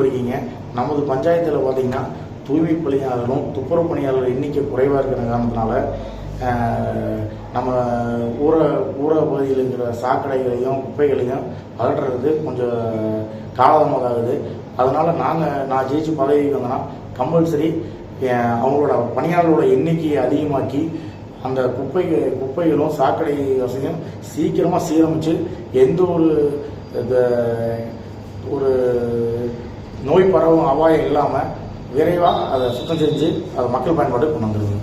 போயிருக்கீங்க நமது பஞ்சாயத்தில் பார்த்தீங்கன்னா தூய்மை பணியாளரும் துப்புரவு பணியாளர்கள் எண்ணிக்கை குறைவாக இருக்கிற காரணத்தினால நம்ம ஊர ஊர பகுதியில் இருக்கிற சாக்கடைகளையும் குப்பைகளையும் அகற்றுறது கொஞ்சம் காலதமாக ஆகுது அதனால் நாங்கள் நான் ஜெயிச்சு பதவி வந்தேன்னா கம்பல்சரி அவங்களோட பணியாளர்களோட எண்ணிக்கையை அதிகமாக்கி அந்த குப்பை குப்பைகளும் சாக்கடை வசதியும் சீக்கிரமாக சீரமைச்சு எந்த ஒரு இந்த ஒரு நோய் பரவும் அபாயம் இல்லாமல் விரைவாக அதை சுத்தம் செஞ்சு அதை மக்கள் பயன்பாட்டுக்கு கொண்டு வந்துருங்க.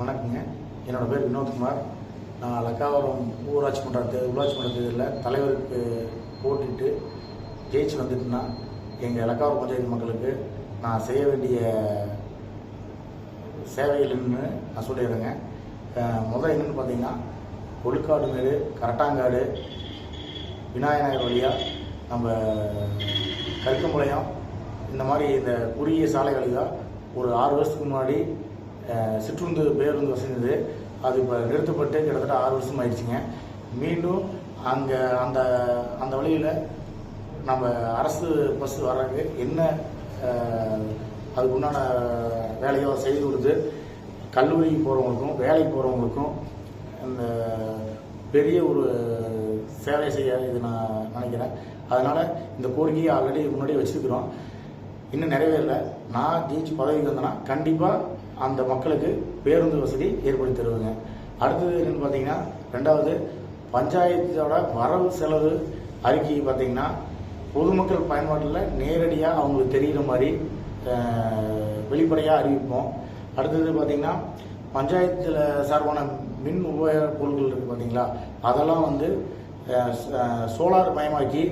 வணக்கங்க. என்னோட பேர் வினோத்குமார். நான் லக்காவரம் ஊராட்சி மன்ற தே உள்ளாட்சி மன்ற தேர்தலில் தலைவருக்கு போட்டிட்டு ஜெயிச்சு வந்துட்டுனா எங்கள் லக்காவரம் பஞ்சாயத்து மக்களுக்கு நான் செய்ய வேண்டிய சேவைகள்னு நான் சொல்லிடுறேங்க. முதல் என்னன்னு பார்த்தீங்கன்னா கொழுக்காடு மேடு கரட்டாங்காடு விநாயகர் வழியாக நம்ம கருக்கம்பாளையம் இந்த மாதிரி இந்த குறுகிய சாலைகளில் தான் ஒரு ஆறு வருஷத்துக்கு முன்னாடி சிற்றுந்து பேருந்து வசதி அது இப்போ நிறுத்தப்பட்டு கிட்டத்தட்ட ஆறு வருஷம் ஆயிடுச்சுங்க. மீண்டும் அங்கே அந்த அந்த வழியில் நம்ம அரசு பஸ் வர்றதுக்கு என்ன அதுக்கு உண்டான வேலையோ செய்து கொடுத்து கல்லூரிக்கு போகிறவங்களுக்கும் வேலைக்கு போகிறவங்களுக்கும் இந்த பெரிய ஒரு சேவை செய்ய இது நான் நினைக்கிறேன். அதனால் இந்த கோரிக்கையை ஆல்ரெடி முன்னாடி வச்சுருக்கிறோம். இன்னும் நிறைவேறல நான் ஜெயிச்சு பதவிக்கு வந்தேன்னா கண்டிப்பாக அந்த மக்களுக்கு பேருந்து வசதி ஏற்படுத்தி தருவேங்க. அடுத்தது என்னென்னு பார்த்தீங்கன்னா ரெண்டாவது பஞ்சாயத்தோட வரவு செலவு அறிக்கை பார்த்தீங்கன்னா பொதுமக்கள் பயன்பாட்டில் நேரடியாக அவங்களுக்கு தெரிகிற மாதிரி வெளிப்படையாக அறிவிப்போம். அடுத்தது பார்த்திங்கன்னா பஞ்சாயத்தில் சார்பான மின் உபயோக பொருட்கள் இருக்குது பார்த்தீங்களா அதெல்லாம் வந்து சோலார் மயமாக்கி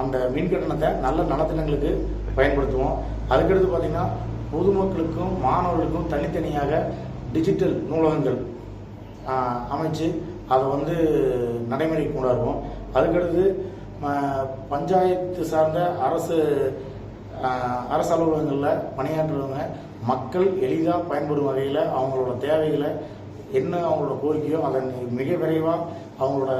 அந்த மின் கட்டணத்தை நல்ல நலத்தினங்களுக்கு பயன்படுத்துவோம். அதுக்கடுத்து பார்த்தீங்கன்னா பொதுமக்களுக்கும் மாணவர்களுக்கும் தனித்தனியாக டிஜிட்டல் நூலகங்கள் அமைச்சு அதை வந்து நடைமுறைக்கு கொண்டாடுவோம். அதுக்கடுத்து பஞ்சாயத்து சார்ந்த அரசு அரசு அலுவலகங்களில் பணியாற்றுறவங்க மக்கள் எளிதாக பயன்படும் வகையில் அவங்களோட தேவைகளை என்ன அவங்களோட கோரிக்கையோ அதை மிக விரைவாக அவங்களோட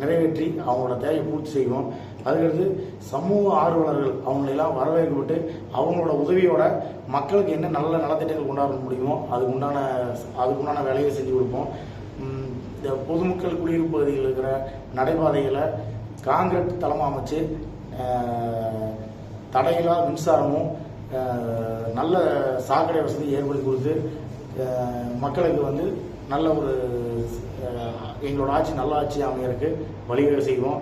நிறைவேற்றி அவங்களோட தேவையை பூர்த்தி செய்வோம். அதுக்கடுத்து சமூக ஆர்வலர்கள் அவங்களெல்லாம் வரவேற்கப்பட்டு அவங்களோட உதவியோட மக்களுக்கு என்ன நல்ல நலத்திட்டங்கள் கொண்டாட முடியுமோ அதுக்கு உண்டான அதுக்கு உண்டான வேலையை செஞ்சு கொடுப்போம். இந்த பொதுமக்கள் குடியிருப்பு பகுதியில் இருக்கிற நடைபாதைகளை காங்கிரீட் தளமாக அமைச்சு ஆஹ், தடையில்லா மின்சாரமும் நல்ல சாக்கடை வசதி ஏற்படுத்தி கொடுத்து மக்களுக்கு வந்து நல்ல ஒரு எங்களோட ஆட்சி நல்ல ஆட்சி அமையறதுக்கு வழிவகை செய்வோம்.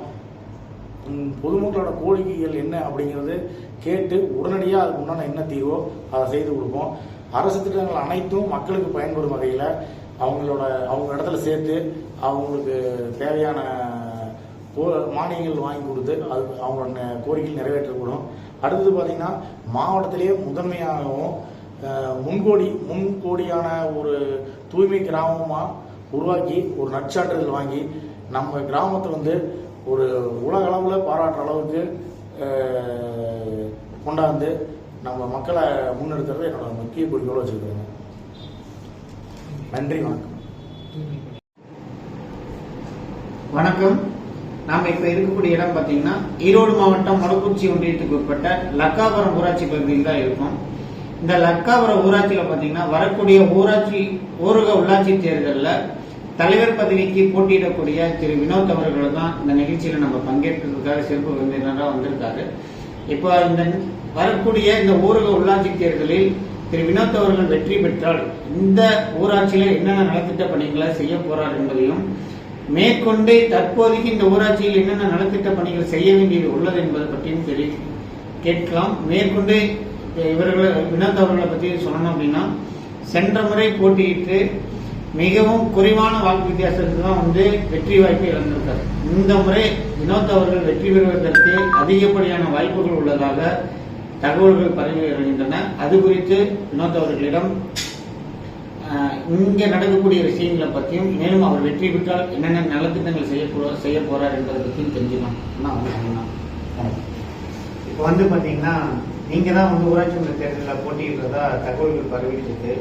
பொதுமக்களோட கோரிக்கைகள் என்ன அப்படிங்கிறது கேட்டு உடனடியாக அதுக்கு உண்டான என்ன தீர்வோ அதை செய்து கொடுப்போம். அரசு திட்டங்கள் அனைத்தும் மக்களுக்கு பயன்படும் வகையில் அவங்களோட அவங்க இடத்துல சேர்த்து அவங்களுக்கு தேவையான கோ- மானியங்கள் வாங்கி கொடுத்து அது அவங்களோட கோரிக்கைகள் நிறைவேற்றப்படும். அடுத்தது பார்த்தீங்கன்னா மாவட்டத்திலேயே முதன்மையாகவும் முன்கோடி முன்கோடியான ஒரு தூய்மை கிராமமாக உருவாக்கி ஒரு நற்சான்றிதழ் வாங்கி நம்ம கிராமத்தை வந்து ஒரு உலக அளவில் பாராட்டுற அளவுக்கு கொண்டாந்து நம்ம மக்களை முன்னெடுத்துறது என்னோட முக்கிய குறிக்கோள் வச்சுருக்கிறேங்க. நன்றி வணக்கம். வணக்கம். நாம் இப்போ இருக்கக்கூடிய இடம் பார்த்தீங்கன்னா ஈரோடு மாவட்டம் மொடக்குச்சி ஒன்றியத்துக்கு உட்பட்ட லக்காபுரம் ஊராட்சி பகுதியில் தான் இருக்கும். இந்த லக்காபுரம் ஊராட்சியில் பார்த்தீங்கன்னா வரக்கூடிய ஊராட்சி ஊரக உள்ளாட்சி தேர்தலில் தலைவர் பதவிக்கு போட்டியிடக்கூடிய திரு வினோத் அவர்கள் தான் இந்த நிகழ்ச்சியில நம்ம பங்கேற்பதற்காக சிறப்பு விருந்தினராக வந்திருக்காரு. இப்போ இந்த வரக்கூடிய இந்த ஊரக உள்ளாட்சி தேர்தலில் திரு வினோத் அவர்கள் வெற்றி பெற்றால் இந்த ஊராட்சியில என்னென்ன நலத்திட்ட பணிகளை செய்ய போறார் என்பதையும் மேற்கொண்டு தற்போதைக்கு இந்த ஊராட்சியில் என்னென்ன நலத்திட்ட பணிகள் செய்ய வேண்டியது உள்ளது என்பதை பற்றியும் தெரி கேட்கலாம். மேற்கொண்டு இவர்களை வினோத் அவர்களை பற்றி சொல்லணும் அப்படின்னா சென்ற முறை போட்டியிட்டு மிகவும் குறைவான வாக்கு வித்தியாசத்துக்கு தான் வந்து வெற்றி வாய்ப்பை இழந்திருக்கார். இந்த முறை வினோத் அவர்கள் வெற்றி பெறுவதற்கு அதிகப்படியான வாய்ப்புகள் உள்ளதாக தகவல்கள் பரவி வருகின்றன அது குறித்து வினோத் அவர்களிடம் இங்கே நடக்கக்கூடிய விஷயங்களை பற்றியும் மேலும் அவர் வெற்றி பெற்றால் என்னென்ன நலத்திட்டங்கள் செய்ய செய்ய போறார் என்பதை பற்றியும் தெரிஞ்சுக்கலாம். இப்போ வந்து பார்த்தீங்கன்னா நீங்க தான் வந்து ஊராட்சி மன்ற தேர்தலில் போட்டியிடுறதா தகவல்கள் பரவிட்டு இருக்கு.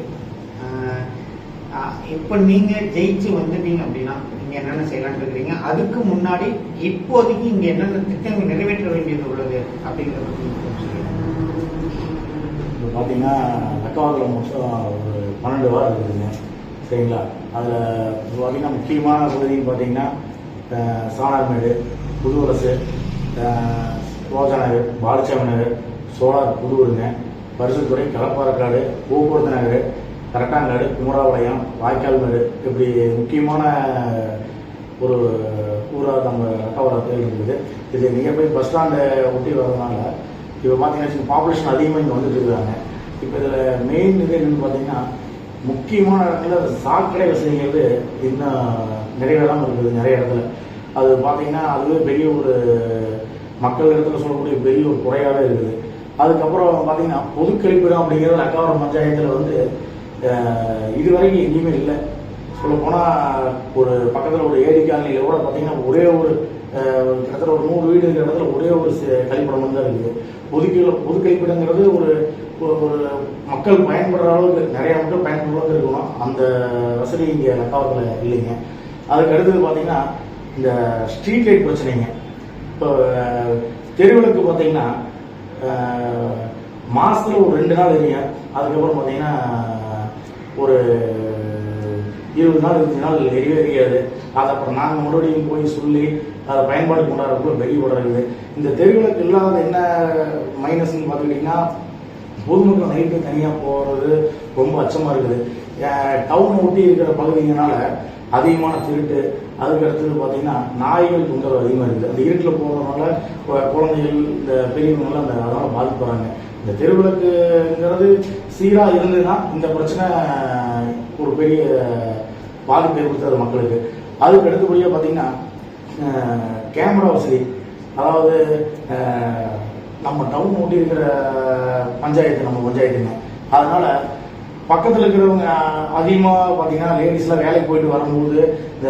இப்போ நீங்கள் ஜெயிச்சு வந்துட்டீங்க அப்படின்னா நீங்கள் என்னென்ன செய்யலாம்னு இருக்கிறீங்க அதுக்கு முன்னாடி இப்போதைக்கு இங்கே என்னென்ன திட்டங்கள் நிறைவேற்ற வேண்டியது உள்ளது அப்படிங்கிறத பற்றி இப்போ பார்த்தீங்கன்னா லக்காவத்தில் மொத்தம் ஒரு பன்னெண்டு வாரம் இருக்குதுங்க. சரிங்களா? அதில் பார்த்தீங்கன்னா முக்கியமான பகுதின்னு பார்த்தீங்கன்னா சாணார்மேடு புது அரசு ரோஜா நகர் பாலச்சாமி நகர் சோலார் புதுவருங்க பரிசுத்துறை கடப்பாறைக்காடு போக்குவரத்து நகர் கரட்டாங்காடு குமராபாளையம் வாய்க்கால் மேடு இப்படி முக்கியமான ஒரு ஊராக நம்ம லக்காவரத்தில் இருக்குது இது நியர்பை பஸ் ஸ்டாண்டை ஒட்டி வரதுனால இப்போ பார்த்தீங்கன்னா பாப்புலேஷன் அதிகமாக இங்கே வந்துட்டு இருக்காங்க. இப்போ இதில் மெயின் இது என்னென்னு பார்த்தீங்கன்னா முக்கியமான இடத்துல சாக்கடை வசதிங்கிறது இன்னும் நிறைவேறாமல் இருக்குது நிறைய இடத்துல. அது பார்த்தீங்கன்னா அதுவே பெரிய ஒரு மக்கள் இடத்துல சொல்லக்கூடிய பெரிய ஒரு குறையாகவே இருக்குது. அதுக்கப்புறம் பார்த்தீங்கன்னா பொது கழிப்பிடம் அப்படிங்கிறது அக்காவரம் பஞ்சாயத்தில் வந்து இதுவரைக்கும் எங்கேயுமே இல்லை. சொல்லப்போனால் ஒரு பக்கத்தில் ஒரு ஏரி காலனியில் கூட பார்த்தீங்கன்னா ஒரே ஒரு கிட்டத்தட்ட ஒரு நூறு வீடு இருக்கிற இடத்துல ஒரே ஒரு சி- கழிப்பிடம் தான் இருக்குது. பொது பொது கழிப்பிடங்கிறது ஒரு ஒரு ஒரு மக்கள் பயன்படுற அளவுக்கு நிறையா மக்கள் பயன்படுற அளவுக்கு இருக்கணும். அந்த வசதி இங்கே நக்காவத்தில் இல்லைங்க. அதுக்கு அடுத்தது பார்த்தீங்கன்னா இந்த ஸ்ட்ரீட் லைட் பிரச்சனைங்க. இப்போ தெருவிளக்கு பார்த்தீங்கன்னா மாதத்தில் ஒரு ரெண்டு நாள் எரியும் அதுக்கப்புறம் பார்த்தீங்கன்னா ஒரு இருபது நாள் இருபது நாள் எரியவே எரியாது. அதை அப்புறம் நாங்கள் மறுபடியும் போய் சொல்லி அதை பயன்பாடு கொண்டாடுறதுக்குள்ள வெளி படம் இந்த தெருவிளக்கு இல்லாத என்ன மைனஸ்ன்னு பார்த்துக்கிட்டிங்கன்னா பொதுமக்கள் நைட்டு தனியாக போகிறது ரொம்ப அச்சமாக இருக்குது. டவுன் ஒட்டி இருக்கிற பகுதிங்கனால அதிகமான திருட்டு. அதுக்கு அடுத்தது பார்த்தீங்கன்னா நாய்கள் தொந்தரவு அதிகமாக இருக்குது. அந்த இருட்டில் போகிறதுனால குழந்தைகள் இந்த பெரியவங்களாம் அந்த அதனால் பாதிப்படுறாங்க இந்த தெருவிளக்குங்கிறது சீராக இருந்ததுன்னா இந்த பிரச்சனை ஒரு பெரிய பாதிப்பு ஏற்படுத்தாது மக்களுக்கு. அதுக்கு அடுத்தபடியாக பார்த்தீங்கன்னா கேமரா வசதி. அதாவது நம்ம டவுன் ஒட்டி இருக்கிற பஞ்சாயத்து நம்ம பஞ்சாயத்துங்க. அதனால பக்கத்தில் இருக்கிறவங்க அதிகமாக பார்த்தீங்கன்னா லேடிஸ்லாம் வேலைக்கு போயிட்டு வரும்போது இந்த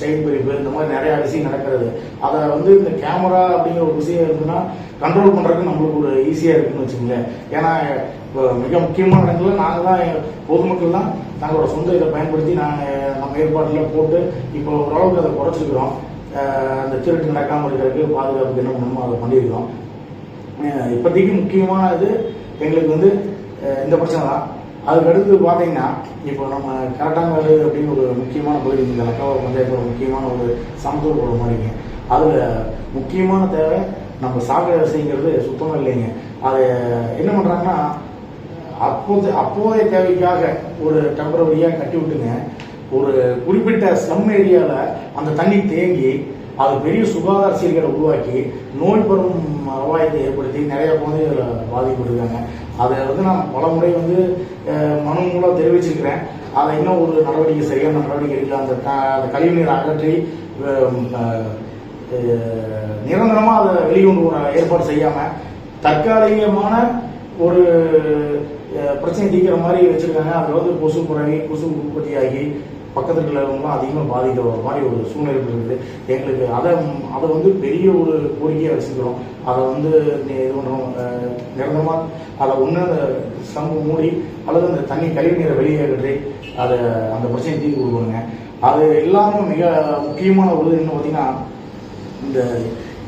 செயின் பிரிப்பு இந்த மாதிரி நிறையா விஷயம் நடக்கிறது. அதை வந்து இந்த கேமரா அப்படிங்கிற ஒரு விஷயம் இருந்ததுன்னா கண்ட்ரோல் பண்ணுறதுக்கு நம்மளுக்கு ஒரு ஈஸியாக இருக்குன்னு வச்சுங்களேன் ஏன்னா இப்போ மிக முக்கியமான இடங்களில் நாங்கள் தான் பொதுமக்கள் தான் தங்களோட சொந்த இதை பயன்படுத்தி நாங்கள் நம்ம ஏற்பாட்டில் போட்டு இப்போ ஓரளவுக்கு அதை குறைச்சிருக்கிறோம். அந்த திருட்டு நடக்காமல் இருக்கிறதுக்கு பாதுகாப்புக்கு என்ன பண்ணணுமோ அதை பண்ணியிருக்கிறோம். இப்போதைக்கு முக்கியமான இது எங்களுக்கு வந்து இந்த பிரச்சனை தான். அதுக்கு அடுத்து பார்த்தீங்கன்னா இப்போ நம்ம கரட்டாங்காடு அப்படின்னு ஒரு முக்கியமான பகுதி இந்த லக்காவா பஞ்சாயத்து ஒரு முக்கியமான ஒரு சமத்துவ ஒரு மாதிரிங்க அதில் முக்கியமான தேவை நம்ம சாக்கடை வசதிங்கிறது சுத்தமாக இல்லைங்க. அதை என்ன பண்ணுறாங்கன்னா அப்போது அப்போதைய தேவைக்காக ஒரு டெம்பரவரியாக கட்டி விட்டுங்க. ஒரு குறிப்பிட்ட ஸ்லம் ஏரியாவில் அந்த தண்ணி தேங்கி அது பெரிய சுகாதார சீர்களை உருவாக்கி நோய் பெறும் அபாயத்தை ஏற்படுத்தி நிறைய குழந்தைகள் இருக்காங்க அதை வந்து நான் பல முறை வந்து அஹ், மனு மூலம் தெரிவிச்சிருக்கிறேன் அதை இன்னும் ஒரு நடவடிக்கை சரியான நடவடிக்கை எடுக்கல அந்த க- அந்த கழிவுநீர் அகற்றி நிரந்தரமாக அதை வெளிக்கொண்டு ஏற்பாடு செய்யாம தற்காலிகமான ஒரு பிரச்சனை தீர்க்கிற மாதிரி வச்சிருக்காங்க. அதில் வந்து கொசு புறவி கொசு உற்பத்தியாகி பக்கத்தில் இருக்கிறவங்களும் அதிகமாக பாதிக்கிற மாதிரி ஒரு சூழ்நிலை இருக்குது. எங்களுக்கு அதை அதை வந்து பெரிய ஒரு கோரிக்கையாக வச்சுக்கிறோம். அதை வந்து நீ இது பண்ணுறோம் நிரந்தரமாக அதை ஒன்று அந்த ஸ்லம்பு மூடி அல்லது அந்த தண்ணி கழிவு நீரை வெளியே அகற்றி அதை அந்த பிரச்சனையை தீர்வு கொடுக்கணுங்க அது எல்லாமே மிக முக்கியமான ஒரு என்ன பார்த்தீங்கன்னா இந்த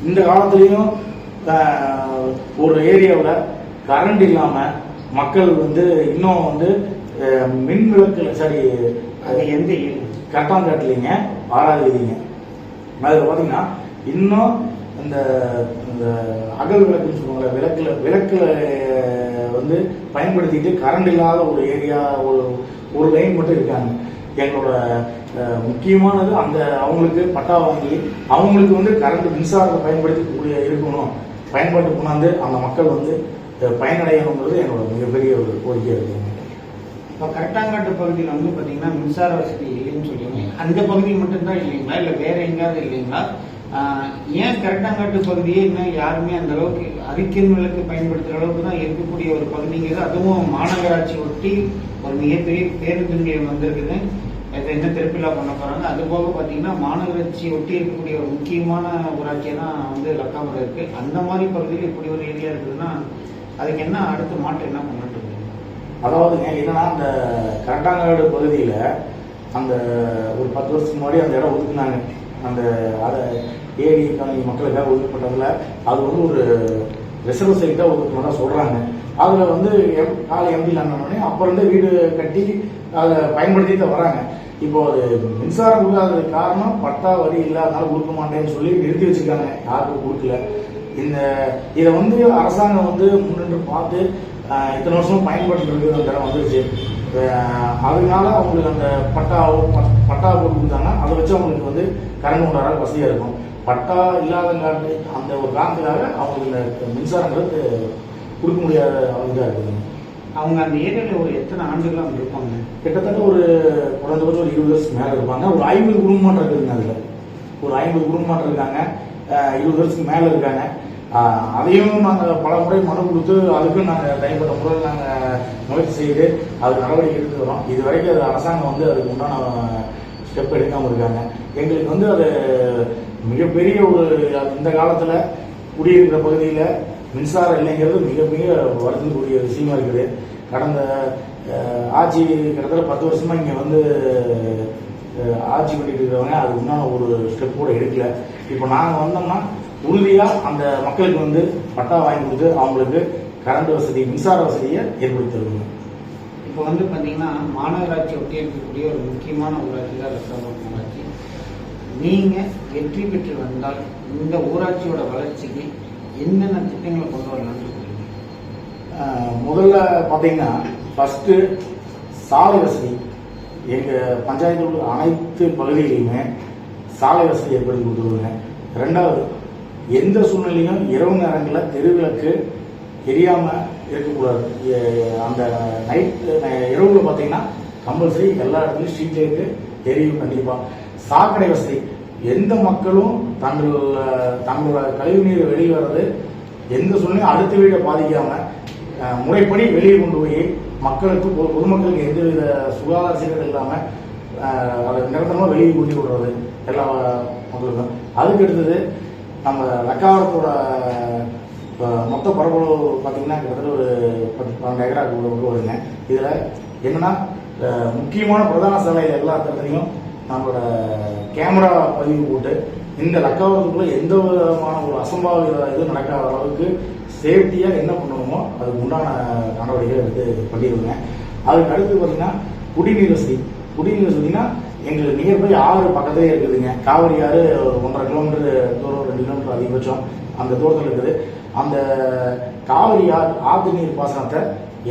இந்த காலத்துலேயும் ஒரு ஏரியாவில் கரண்ட் இல்லாமல் மக்கள் வந்து இன்னும் வந்து மின் விளக்கில் சாரி அது எந்த? கட்டாங்காட்டுலிங்க ஆறாவது அதில் பார்த்தீங்கன்னா இன்னும் இந்த இந்த அகல் விளக்குன்னு சொல்லுவாங்க விளக்கில் விளக்கில் வந்து பயன்படுத்திட்டு கரண்ட் இல்லாத ஒரு ஏரியா ஒரு ஒரு லைன் மட்டும் இருக்காங்க. எங்களோட முக்கியமானது அந்த அவங்களுக்கு பட்டா வாங்கி அவங்களுக்கு வந்து கரண்ட் மின்சாரத்தை பயன்படுத்தி கூடிய இருக்கணும். பயன்பாட்டு கொண்டாந்து அந்த மக்கள் வந்து அஹ், பயனடையணுங்கிறது என்னோட மிகப்பெரிய ஒரு கோரிக்கையாக இருக்குது இப்போ கரெக்டாங்காட்டு பகுதியில் வந்து பார்த்தீங்கன்னா மின்சார வசதி இல்லைன்னு சொல்லுவீங்க அந்த பகுதி மட்டும்தான் இல்லைங்களா? இல்லை வேற எங்கேயாவது இல்லைங்களா? ஏன் கரெக்டாங்காட்டு பகுதியே இன்னும் யாருமே அந்த அளவுக்கு அறிக்கைகளுக்கு விளக்கு பயன்படுத்துகிற அளவுக்கு தான் இருக்கக்கூடிய ஒரு பகுதிங்கிறது அதுவும் மாநகராட்சி ஒட்டி ஒரு மிகப்பெரிய பேருந்து நிலையம் வந்திருக்குது. இதை என்ன திருப்பிலா பண்ண போறாங்க. அது போக பார்த்தீங்கன்னா மாநகராட்சி ஒட்டி இருக்கக்கூடிய ஒரு முக்கியமான ஊராட்சியாக தான் வந்து லக்காமரம் இருக்கு. அந்த மாதிரி பகுதியில் இப்படி ஒரு ஏரியா இருக்குதுன்னா அதுக்கு என்ன அடுத்த மாற்றம் என்ன பண்ணிட்டு இருக்கீங்க அதாவதுங்க என்னன்னா அந்த கரண்டாங்காடு பகுதியில் அந்த ஒரு பத்து வருஷத்துக்கு முன்னாடி அந்த இடம் ஒதுக்குனாங்க. அந்த அதை ஏரி காலனி மக்களுக்காக ஒதுக்கப்பட்டதில் அது வந்து ஒரு ரிசர்வ் சைட்டாக ஒதுக்கணும்னா சொல்கிறாங்க அதில் வந்து எம் காலை எம்பி அண்ணனே அப்போ வீடு கட்டி அதை பயன்படுத்திட்டு வராங்க. இப்போ அது மின்சாரம் கொடுக்காததுக்கு காரணம் பட்டா வரி இல்லாதனால கொடுக்க மாட்டேன்னு சொல்லி நிறுத்தி வச்சுருக்காங்க. யாருக்கும் கொடுக்கல. இந்த இதை வந்து அரசாங்கம் வந்து முன்னின்று பார்த்து இத்தனை வருஷம் பயன்படுத்திட்டு இருக்கிற அந்த வந்துருச்சு. அதனால அவங்களுக்கு அந்த பட்டாவோ பட்- பட்டா போட்டு கொடுத்தாங்கன்னா அதை வச்சு அவங்களுக்கு வந்து கரண்ட் கொண்டாட வசதியாக இருக்கும். பட்டா இல்லாதங்காட்டி அந்த ஒரு காரணத்துக்காக அவங்களுக்கு இந்த மின்சாரங்கிறது கொடுக்க முடியாத இதாக இருக்குதுங்க அவங்க அந்த ஏரியாவில் ஒரு எத்தனை ஆண்டுகளா அவங்க இருப்பாங்க? கிட்டத்தட்ட ஒரு குறைஞ்சபட்சம் ஒரு இருபது வருஷத்துக்கு மேலே இருப்பாங்க. ஒரு ஐம்பது குடும்பம் இருக்குதுங்க அதில். ஒரு ஐம்பது குடும்பம் இருக்காங்க. இருபது வருஷத்துக்கு மேலே இருக்காங்க. அதையும் நாங்கள் பல முறை மனு கொடுத்து அதுக்கும் நாங்கள் தனிப்பட்ட முறையில் நாங்கள் முயற்சி செய்து அதுக்கு நடவடிக்கை எடுத்துக்கிறோம் இது வரைக்கும் அது அரசாங்கம் வந்து அதுக்கு உண்டான ஸ்டெப் எடுக்காமல் இருக்காங்க. எங்களுக்கு வந்து அது மிகப்பெரிய ஒரு இந்த காலத்தில் குடியிருக்கிற பகுதியில் மின்சாரம் இல்லைங்கிறது மிக மிக வருத்தக்கூடிய விஷயமா இருக்குது. கடந்த ஆட்சி கிட்டத்தட்ட பத்து வருஷமாக இங்கே வந்து ஆட்சி பண்ணிட்டு இருக்கிறவங்க அது உண்டான ஒரு ஸ்டெப் கூட எடுக்கல. இப்போ நாங்கள் வந்தோம்னா உறுதியாக அந்த மக்களுக்கு வந்து பட்டா வாங்கி கொடுத்து அவங்களுக்கு கரண்ட் வசதி மின்சார வசதியை ஏற்படுத்தி தருவோம் இப்போ வந்து பார்த்தீங்கன்னா மாநகராட்சி ஒட்டி இருக்கக்கூடிய ஒரு முக்கியமான ஊராட்சி தான் ரத்தாபுரம் ஊராட்சி. நீங்கள் வெற்றி பெற்று வந்தால் இந்த ஊராட்சியோட வளர்ச்சிக்கு என்னென்ன திட்டங்களை கொண்டு வரலாம்னு சொல்றீங்க? முதல்ல பார்த்தீங்கன்னா ஃபஸ்ட்டு சாலை வசதி. எங்கள் பஞ்சாயத்தில் உள்ள அனைத்து பகுதிகளிலுமே சாலை வசதி ஏற்படுத்தி கொடுத்துருவாங்க ரெண்டாவது எந்த சூழ்நிலையும் இரவு நேரங்களில் தெருவிளக்கு தெரியாமல் இருக்கக்கூடாது. அந்த நைட் இரவுல பார்த்தீங்கன்னா கம்பல்சரி எல்லா இடத்துலையும் ஸ்ட்ரீட் லைட்டு தெரியும் கண்டிப்பாக சாக்கடை வசதி. எந்த மக்களும் தங்கள் தங்களோட கழிவு நீர் வெளியே வர்றது எந்த சூழ்நிலையும் அடுத்த வீடை பாதிக்காம முறைப்படி வெளியே கொண்டு போய் மக்களுக்கு பொதுமக்களுக்கு எந்தவித சுகாதார சீர்கள் இல்லாமல் அதை நிரந்தரமாக வெளியே கொண்டு விடுறது எல்லா மக்களுக்கும். அதுக்கு அடுத்தது நம்ம லக்காவரத்தோட மொத்த பரப்பளவு பார்த்தீங்கன்னா கிட்டத்தட்ட ஒரு பத்து பன்னெண்டு ஏக்கராக்கு உள்ள வருங்க. இதில் என்னன்னா முக்கியமான பிரதான சாலை எல்லா இடத்துலையும் நம்மளோட கேமரா பதிவு போட்டு இந்த லக்காவரத்துக்குள்ள எந்த விதமான ஒரு அசம்பாவித இதுவும் நடக்காத அளவுக்கு சேஃப்டியாக என்ன பண்ணுவோமோ அதுக்கு உண்டான நடவடிக்கைகள் எடுத்து பண்ணிடுவோங்க அதுக்கு அடுத்து பார்த்தீங்கன்னா குடிநீர் வசதி. குடிநீர் வசதினா எங்களுக்கு நியர்பை ஆறு பக்கத்திலே இருக்குதுங்க. காவிரி ஆறு ஒன்றரை கிலோமீட்டர் தூரம் ரெண்டு கிலோமீட்டர் அதிகபட்சம் அந்த தூரத்தில் இருக்குது. அந்த காவிரி ஆறு ஆற்று நீர் பாசனத்தை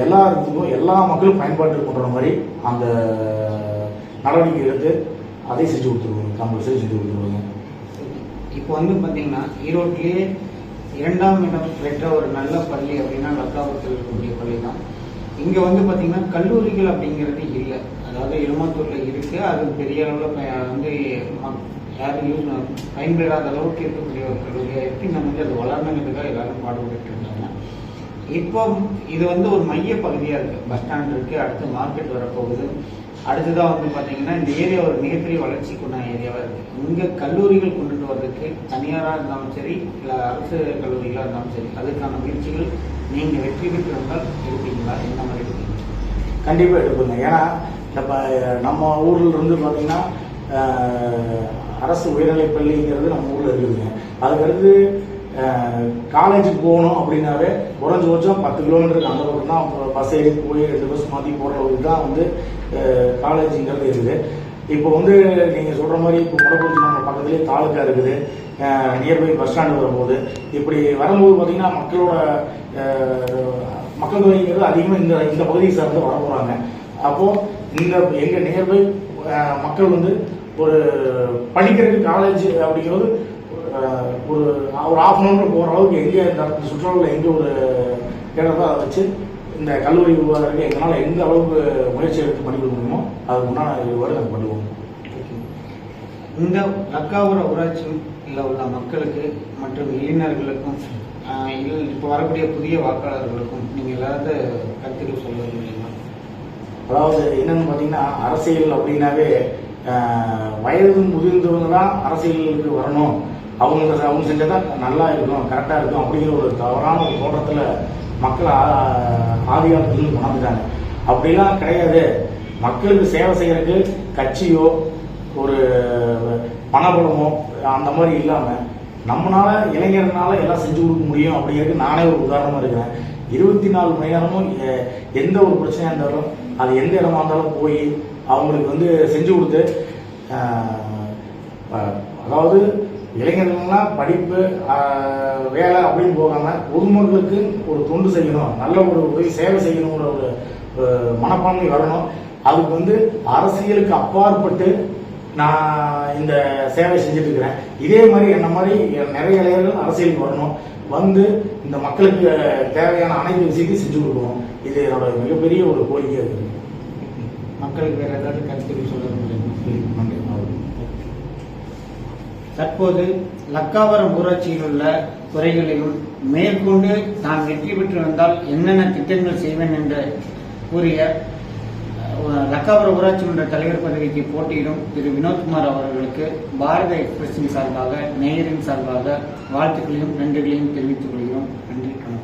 எல்லாத்துக்கும் எல்லா மக்களும் பயன்பாட்டுக்கு பண்ணுற மாதிரி அந்த நடவடிக்கை எடுத்து அதை செஞ்சு கொடுத்துருவோங்க. கம்பல்சரி செஞ்சு கொடுத்துருவோங்க. இப்போ வந்து பார்த்தீங்கன்னா ஈரோட்டிலேயே இரண்டாம் இடம் பெற்ற ஒரு நல்ல பள்ளி அப்படின்னா லக்காபுரத்தில் இருக்கக்கூடிய பள்ளி தான் இங்கே வந்து பார்த்தீங்கன்னா கல்லூரிகள் அப்படிங்கிறது இல்லை. அதாவது எலுமாத்தூரில் இருக்கு. அது பெரிய அளவில் வந்து யாரும் யூஸ் பயன்பெறாத அளவுக்கு இருக்கக்கூடிய ஒரு கல்லூரியாக இருக்கு. நம்ம வந்து அது வளரணுங்கிறதுக்காக எல்லாரும் பாடுபட்டு இருந்தாங்க இப்போ இது வந்து ஒரு மைய பகுதியாக இருக்கு. பஸ் ஸ்டாண்ட் இருக்கு. அடுத்து மார்க்கெட் வரப்போகுது. அடுத்ததாக வந்து பார்த்தீங்கன்னா இந்த ஏரியா ஒரு மிகப்பெரிய வளர்ச்சிக்குண்டான ஏரியாவாக இருக்கு. இங்கே கல்லூரிகள் கொண்டுட்டு வர்றதுக்கு தனியாராக இருந்தாலும் சரி இல்லை அரசு கல்லூரிகளாக இருந்தாலும் சரி அதுக்கான முயற்சிகள் நீங்கள் வெற்றி பெற்று வந்தால் எடுப்பீங்களா என்ன மாதிரி எடுப்பீங்க கண்டிப்பாக எடுப்பீங்க. ஏன்னா இப்போ நம்ம ஊர்ல இருந்து பார்த்தீங்கன்னா அரசு உயர்நிலைப் பள்ளிங்கிறது நம்ம ஊரில் இருக்குதுங்க. அதுக்கடுத்து காலேஜுக்கு போகணும் அப்படின்னாவே குறைஞ்சபட்சம் பத்து கிலோமீட்டருக்கு அந்த பக்கம் தான் பஸ் ஏறி போய் ரெண்டு பஸ் மாற்றி போகிற அளவுக்கு தான் வந்து காலேஜுங்கிறது இருக்குது. இப்போ வந்து நீங்கள் சொல்கிற மாதிரி இப்போ முடக்குறிச்சி நம்ம பக்கத்துலேயே தாலுக்கா இருக்குது. நியர்பை பஸ் ஸ்டாண்டு வரும்போது இப்படி வரும்போது பார்த்தீங்கன்னா மக்களோட மக்கள் தொகைங்கிறது அதிகமாக இந்த இந்த பகுதியை சார்ந்து வர போகிறாங்க அப்போது இந்த எங்கள் நியர்பை மக்கள் வந்து ஒரு படிக்கிறதுக்கு காலேஜ் அப்படிங்கிறது ஒரு ஒரு ஆஃப் அன் ஹவர் போகிற அளவுக்கு எங்கே இந்த சுற்றுலாவில் எங்கே ஒரு இடத்தை அதை வச்சு இந்த கல்லூரி உருவாகிறதுக்கு எங்களால் எந்த அளவுக்கு முயற்சி எடுத்து பண்ணி கொடுக்க முடியுமோ அதுக்கு முன்னாடி இதுவரை நாங்கள் பண்ணுவோம் இந்த லக்காபுர ஊராட்சியில் உள்ள மக்களுக்கு மற்றும் இளைஞர்களுக்கும் இல்லை இப்போ வரக்கூடிய புதிய வாக்காளர்களுக்கும் நீங்கள் ஏதாவது கருத்துக்கள் சொல்ல முடியுமா அதாவது என்னன்னு பார்த்தீங்கன்னா அரசியல் அப்படின்னாவே வயது முதிர்ந்தவங்க தான் அரசியலுக்கு வரணும். அவங்க அவங்க செஞ்சால் தான் நல்லா இருக்கும் கரெக்டாக இருக்கும் அப்படிங்கிற ஒரு தவறான ஒரு தோற்றத்தில் மக்கள் ஆ- உணர்ந்துட்டாங்க அப்படிலாம் கிடையாது. மக்களுக்கு சேவை செய்யறதுக்கு கட்சியோ ஒரு பணபலமோ அந்த மாதிரி இல்லாமல் நம்மளால இளைஞர்னால எல்லாம் செஞ்சு கொடுக்க முடியும் அப்படிங்கிறதுக்கு நானே ஒரு உதாரணமாக இருக்கிறேன். இருபத்தி நாலு மணி நேரமும் எ- எந்த ஒரு பிரச்சனையாக இருந்தாலும் அது எந்த இடமா இருந்தாலும் போய் அவங்களுக்கு வந்து செஞ்சு கொடுத்து அதாவது இளைஞர்கள்லாம் படிப்பு வேலை அப்படின்னு போகாமல் பொதுமக்களுக்கு ஒரு தொண்டு செய்யணும் நல்ல ஒரு உதவி சேவை செய்யணுங்கிற ஒரு மனப்பான்மை வரணும். அதுக்கு வந்து அரசியலுக்கு அப்பாற்பட்டு நான் இந்த சேவை செஞ்சுட்டு இருக்கிறேன். இதே மாதிரி என்ன மாதிரி நிறைய இளைஞர்கள் அரசியலுக்கு வரணும். வந்து இந்த மக்களுக்கு தேவையான அனைத்து விஷயத்தையும் செஞ்சு கொடுக்கணும். இது என்னோட மிகப்பெரிய ஒரு கோரிக்கையாக இருக்குது மக்களுக்கு வேற ஏதாவது கருத்துக்கள் சொல்ல முடியுமா? தற்போது லக்காவரம் ஊராட்சியில் உள்ள துறைகளிலும் மேற்கொண்டு நான் வெற்றி பெற்று வந்தால் என்னென்ன திட்டங்கள் செய்வேன் என்று கூறிய லக்காவரம் ஊராட்சி மன்ற தலைவர் பதவிக்கு போட்டியிடும் திரு. வினோத்குமார் அவர்களுக்கு பாரத எக்ஸ்பிரஸின் சார்பாக நேயரின் சார்பாக வாழ்த்துக்களையும் நன்றிகளையும் தெரிவித்துக் கொள்கிறோம். நன்றி வணக்கம்.